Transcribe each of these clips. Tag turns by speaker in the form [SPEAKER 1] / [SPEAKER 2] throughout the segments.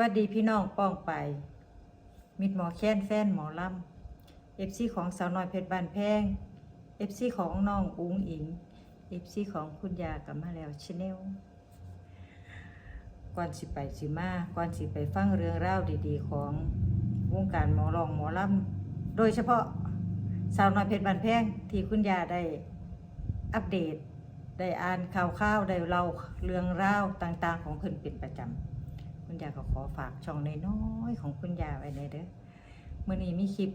[SPEAKER 1] วัสดีพี่น้องป้องไป มิดหมอแค้นแฟนหมอลำเอฟซีของสาวน้อยเพชรบานแพงเอฟซีของน้องอุ๋งอิงเอฟซีของคุณยากับมาแล้วชาแนลก่อนสิไปสิมาก่อนสิไปฟังเรื่องราวดีๆ ของวงการหมอรองหมอลำโดยเฉพาะสาวน้อยเพชรบานแพงที่คุณยาได้อัปเดต ได้อ่านข่าวข่าวๆได้เล่าเรื่องราวต่างๆ ของเพิ่นเป็นประจำ คุณยายก็ขอฝากช่องน้อยๆของคุณยายไว้เลยเด้อเมื่อนี้มีคลิป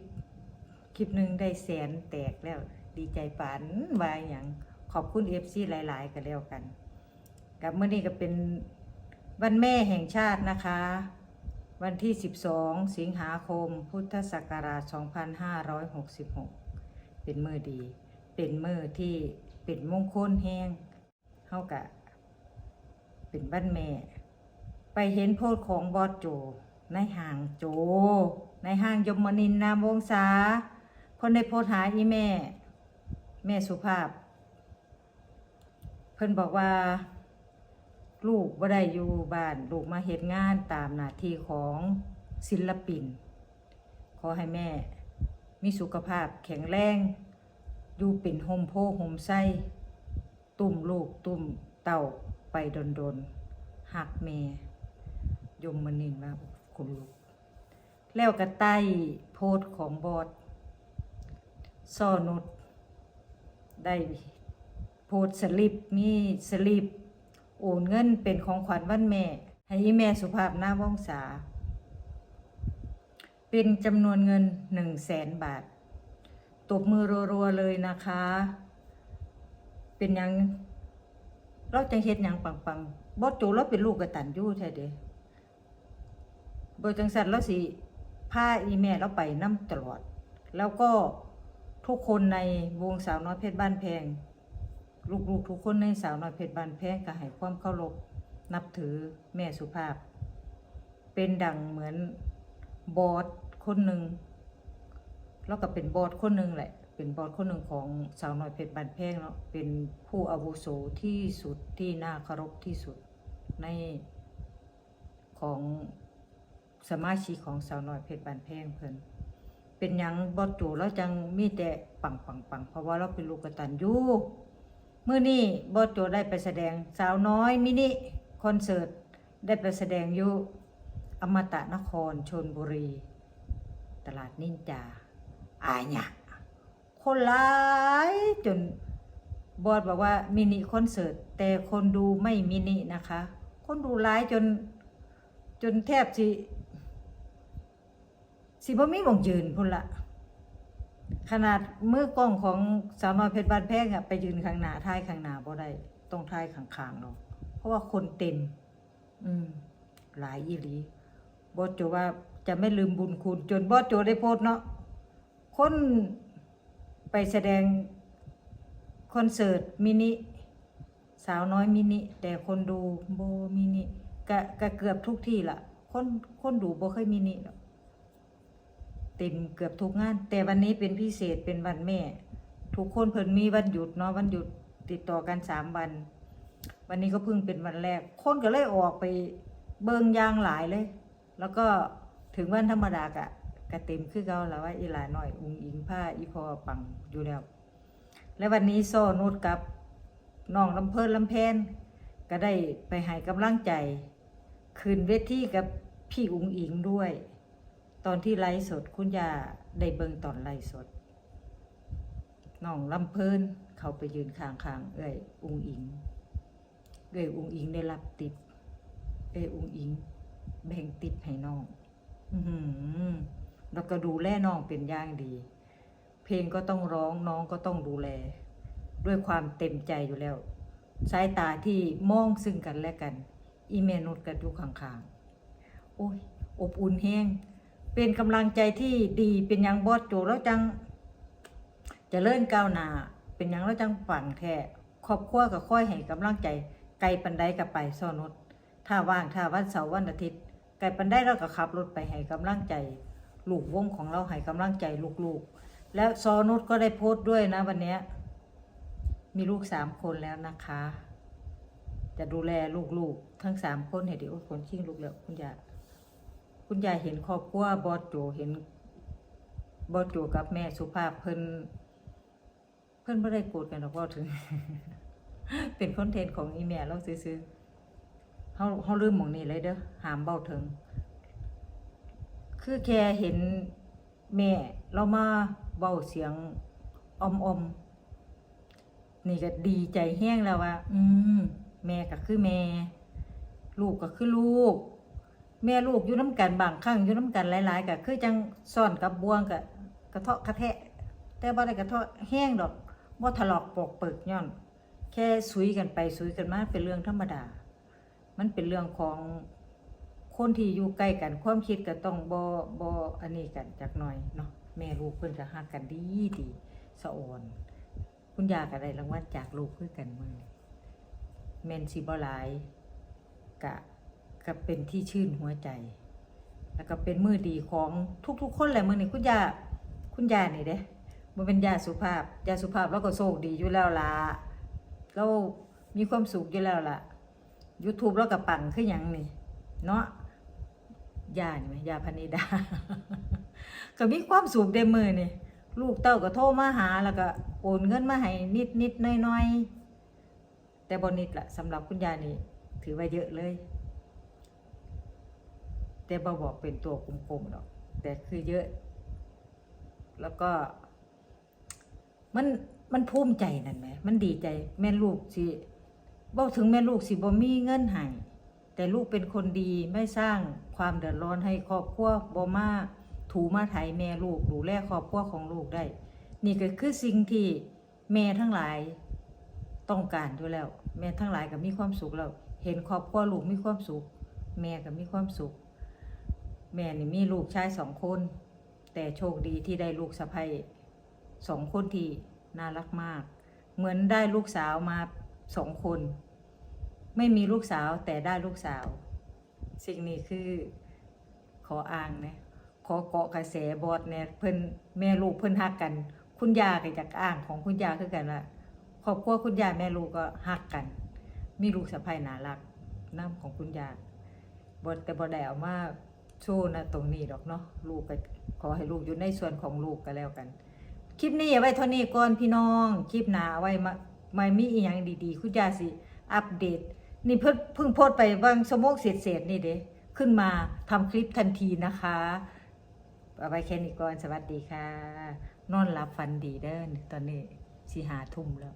[SPEAKER 1] คลิปหนึ่งได้แสนแตกแล้ว ดีใจปานวายอย่างขอบคุณเอฟซีหลาย ๆกันแล้วกัน กับเมื่อนี้ก็เป็นวันแม่แห่งชาตินะคะ วันที่ 12 สิงหาคม พุทธศักราช 2566 เป็นมือดี เป็นมือที่เป็นมงคลแห้งเท่ากับเป็นบ้านแม่ ไปเห็นโพสต์ของบอสโจในห้างโจ ในห้างยมนินนามวงศาเพิ่นได้โพสหาอีแม่ แม่สุภาพ เพิ่นบอกว่า ลูกบ่ได้อยู่บ้านลูกมาเฮ็ดงานตามหน้าที่ของศิลปิน ขอให้แม่ มีสุขภาพแข็งแรงอยู่เป็นโฮมโพโฮมไส้ตุ่มลูกตุ่มเต่าไปดนๆหักแม่ย ยมมนินว่าคนลุก แล้วก็ใต้โพสของบอดซอนุดได้โพสสลิปมีสลิปโอนเงินเป็นของขวัญวันแม่ ให้แม่สุภาพหน้าว่องษาเป็นจำนวนเงินหนึ่งแสนบาท ตบมือรัวๆเลยนะคะ เป็นยังเราจะเฮ็ดยังปังๆบอสโจเราเป็นลูกกระตันยู่แท้เด้ โดยจังสันเราสิพาอีแม่เราไปนํตลอด แล้วก็ทุกคนในวงสาวน้อยเพชรบ้านแพง ลูกๆทุกคนในสาวน้อยเพชรบ้านแพงก็ให้ความเคารพนับถือแม่สุภาพ เป็นดังเหมือนบอสคนหนึ่งแล้วก็เป็นบอสคนหนึ่งแหละ เป็นบอสคนหนึ่งของสาวน้อยเพชรบ้านแพงเนาะเป็นผู้อาวุโสที่สุดที่น่าเคารพที่สุดในของ สมาชิกของสาวน้อยเพชรบานแพงเพิ่นเป็นหยังบอสโจแล้วจังมีแต่ปังปังปังเพราะว่าเราเป็นลูกกตัญญูเมื่อนี้บอสโจได้ไปแสดงสาวน้อยมินิคอนเสิร์ตได้ไปแสดงอยู่อมตะนครชนบุรี ตลาดนินจาอายเนี่ยคนหลายจนบอสบอกว่ามินิคอนเสิร์ตแต่คนดูไม่มินินะคะ คนดูหลายจนจนแทบสิ สิบ่มีหมองยืนพุ่นละขนาดมือกล้องของสาวน้อยเพชรบ้านแพงอะไปยืนข้างหน้าท้ายข้างหน้าบ่ได้ต้องท้ายข้างๆเนาะเพราะว่าคนเต็มอืม หลายอีหลีบอสโจว่าจะไม่ลืมบุญคุณ จนบอสโจได้โพสเนาะคนไปแสดงคอนเสิร์ตมินิสาวน้อยมินิแต่คนดูโบมินิกะกะเกือบทุกที่ละคนคนดูโบเคยมินิหรอก เต็มเกือบทุกงาน แต่วันนี้เป็นพิเศษเป็นวันแม่ ทุกคนเพิ่นมีวันหยุดเนาะวันหยุดติดต่อกันสามวัน วันนี้ก็เพิ่งเป็นวันแรก คนก็เลยออกไปเบิงยางหลายเลย แล้วก็ถึงวันธรรมดากะกะเต็มคือเก่าแล้วว่าอีหลาหน่อยอุงอิงผ้าอีพอปังอยู่แล้ว และวันนี้โซ่นดกับน้องลำเพินลำแพนก็ได้ไปให้กำลังใจ คืนเวทีกับพี่อุงอิงด้วย ตอนที่ไลฟ์สดคุณยาได้เบิงตอนไลฟ์สดน้องลำเพิ่นเขาไปยืนข้างๆเอ้ยอุงอิงเอ้ยอุงอิงได้รับติดเอ้ยอุงอิง แบ่งติดให้น้อง อืแล้วก็ดูแลน้องเป็นอย่างดี เพลงก็ต้องร้องน้องก็ต้องดูแล ด้วยความเต็มใจอยู่แล้ว สายตาที่มองซึ่งกันและกัน อีเมนุดกันอยู่ข้างๆโอ้ยอบอุ่นแห้ง เป็นกำลังใจที่ดีเป็นย่างบอสโจแล้วจังจะเลื่อนก้าวหน้าเป็นย่างแล้วจังฝังแท้ครอบครัวก็ค่อยให้กำลังใจไกลปันไดกับไปซ่อนุดถ้าว่างถ้าวันเสาร์วันอาทิตย์ ไกลปันไดเราก็ขับรถไปให้กำลังใจ ลูกวงของเราให้กำลังใจลูกๆ แล้วซอนุชก็ได้โพสต์ด้วยนะวันนี้มีลูกสามคนแล้วนะคะ จะดูแลลูกๆ ทั้งสามคนให้ดีโอ้คนชิงลูกแล้วคุณยา คุณยายเห็นครอบครัวบอสโจเห็นบอสโจกับแม่สุภาพเพิ่นเพิ่นบ่ได้โกรธกันหรอกว่าถึง เป็นคอนเทนต์ของอีแม่เราซื้อๆเฮาเฮาลืมหมองนี้เลยเด้อหามเบ้าถึง คือแค่เห็นแม่เรามาเบ้าเสียงอมอมๆนี่ก็ดีใจแห้งแล้วว่า อืม แม่ก็คือแม่ ลูกก็คือลูก แม่ลูกอยู่น้ำกันบางครั้งอยู่น้ำกันหลาย ๆก็คือจังซ่อนกับบวงก็กระเทาะกระแทะ แต่บ่ได้กระเทาะแห้งดอกบ่ถลอกปอกเปิกย้อน แค่สุยกันไปสุยกันมาเป็นเรื่องธรรมดา มันเป็นเรื่องของคนที่อยู่ใกล้กันความคิดก็ต้องบ่บ่อันนี้กันจักหน่อยเนาะแม่ลูกเพิ่นก็ฮักกันดีดีสะออนคุณยาก็ได้รางวัลจากลูกคือกันมื้อแม่นสิบ่หลายกะ ก็เป็นที่ชื่นหัวใจ แล้วก็เป็นมือดีของทุกๆ คนแหละมื้อนี้คุณยาคุณยานี่เด้บ่เป็นยาสุภาพยาสุภาพเราก็โชคดีอยู่แล้วล่ะเรามีความสุขอยู่แล้วล่ะ YouTube เราก็ปังคือหยังนี่เนาะยานี่ไหมยาพนิดา ก็มีความสุขเด้มือนี่ลูกเต้าก็โทรมาหาแล้วก็โอนเงินมาให้นิดนิดน้อยน้อยแต่บนิดละสำหรับคุณยานี่ถือว่าเยอะเลย แต่บ่บอกเป็นตัวกลมๆหรอกแต่คือเยอะ แล้วก็ มันมันภูมิใจนั่นไหมมันดีใจแม่ลูกสิบ้าถึงแม่ลูกสิบ่มีเงินให้แต่ลูกเป็นคนดีไม่สร้างความเดือดร้อนให้ครอบครัวบ่มาถูมาไถแม่ลูกดูแลครอบครัวของลูกได้ นี่ก็คือสิ่งที่แม่ทั้งหลายต้องการอยู่แล้ว แม่ทั้งหลายก็มีความสุขแล้ว เห็นครอบครัวลูกมีความสุข แม่ก็มีความสุข แม่นี่มีลูกชายสองคน แต่โชคดีที่ได้ลูกสะใภ้สองคนที่น่ารักมาก เหมือนได้ลูกสาวมาสองคน ไม่มีลูกสาวแต่ได้ลูกสาว สิ่งนี้คือขออ้างนะขอเกาะกระแสบอดเนี่ยเพิ่นแม่ลูกเพิ่นฮักกัน คุณยาก็จากอ้างของคุณยาคือกันว่าครอบครัวคุณยาแม่ลูกก็ฮักกัน มีลูกสะใภ้น่ารักน้ำของคุณยาบแต่บ่ได้เอามา โชว์นะตรงนี้ดอกเนาะลูกก็ขอให้ลูกอยู่ในส่วนของลูกก็แล้วกัน คลิปนี้เอาไว้เท่านี้ก่อนพี่น้อง คลิปหน้าเอาไว้มาไม่มีอีหยังดีๆ คุณยาสิอัปเดต นี่เพิ่งเพิ่งโพสไปบางสมกเศษๆนี่เด้ขึ้นมาทำคลิปทันทีนะคะเอาไว้แค่นี้ก่อนสวัสดีค่ะ นอนหลับฝันดีเด้อตอนนี้สิหาทุ่มแล้ว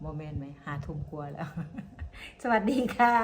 [SPEAKER 1] โมเมนต์ไหมหาทุ่มกลัวแล้ว สวัสดีค่ะ